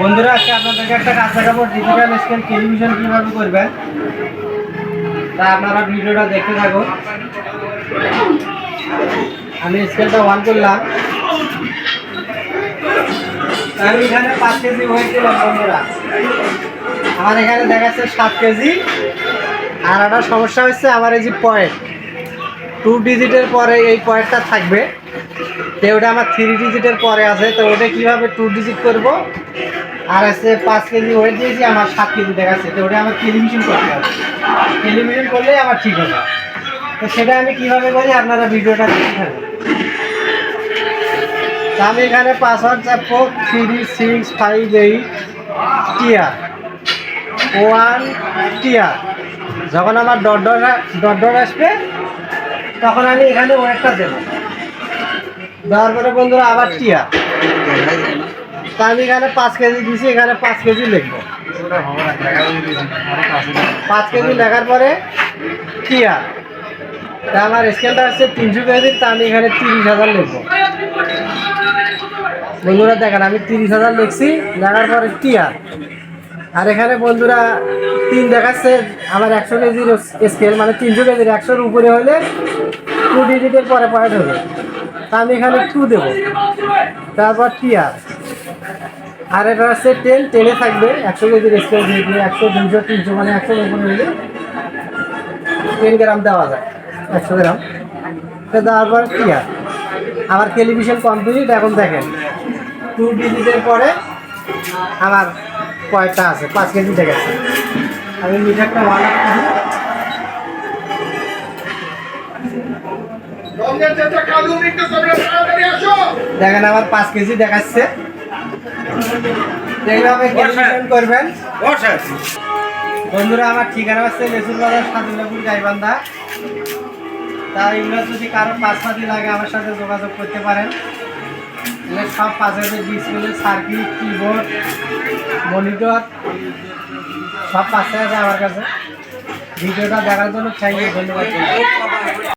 বন্ধুরা আপনাদেরকে একটা ডিজিটাল টেলিভিশন কীভাবে করবেন, তা ভিডিওটা থাকুন। আমি স্কেলটা করলাম। এখানে পাঁচ কেজি বন্ধুরা। আমার এখানে দেখাচ্ছে সাত কেজি। আর একটা সমস্যা হচ্ছে, আমার এই যে পয়েন্ট টু ডিজিটের পরে এই পয়েন্টটা থাকবে। তো ওটা আমার থ্রি ডিজিটের পরে আছে, তো ওটা কীভাবে টু ডিজিট করব? আর আছে পাঁচ কেজি ওয়েট দিয়েছি, আমার সাত কেজি দেখাচ্ছে, তো ওটা আমার টেলিভিশন করতে হবে। টেলিভিশন করলেই আমার ঠিক হবে। তো সেটা আমি কীভাবে করি, আপনারা ভিডিওটা দেখতে থাকুন তো আমি এখানে পাসওয়ার্ড চাপবো three six five eight tier one tier যখন আমার ডট ডট ডট ডট আসবে, তখন আমি এখানে ওয়েটটা দেবো। দেওয়ার পরে বন্ধুরা, আবার টিয়া। তা আমি এখানে পাঁচ কেজি দিছি, এখানে পাঁচ কেজি লিখব। পাঁচ কেজি লেখার পরে টিয়া। তা আমার স্কেলটা হচ্ছে তিনশো কেজির তা আমি এখানে তিরিশ হাজার লিখব। বন্ধুরা, দেখেন, আমি তিরিশ হাজার লিখছি, লেখার পরে টিয়ার আর এখানে বন্ধুরা, তিন দেখাচ্ছে, আমার একশো কেজির স্কেল মানে তিনশো কেজির, একশোর উপরে হলে টু ডিজিটের পরে পয়েন্ট হবে। তা আমি এখানে টু দেবো। তারপর টিয়ার আর? এটা হচ্ছে টেন টেনে থাকবে। একশো কেজি স্কেল দিয়ে একশো দুশো তিনশো মানে একশো উপরে হলে টেন গ্রাম দেওয়া যায়, একশো গ্রাম। তো দেওয়ার পর টিয়ার আমার টেলিভিশন কমপ্লিট এখন দেখেন। টু ডিজিটের পরে আমার কয়টা আছে? পাঁচ কেজি দেখাচ্ছে আমি মিটারটা আপ দেখেন আমার পাঁচ কেজি দেখাচ্ছে। এইভাবে করবেন। বন্ধুরা আমার ঠিকানা হচ্ছে মেসুর বাজার সাদুল্লাপুর গাইবান্ধা। তা এগুলো যদি কারও পাঁচ পাতি লাগে আমার সাথে যোগাযোগ করতে পারেন এগুলো সব পাঁচ হাজার ডিসপ্লে সার্কিট কিবোর্ড মনিটর সব পাঁচটা আছে আমার কাছে। ভিডিওটা দেখার জন্য থ্যাংক ইউ ধন্যবাদ।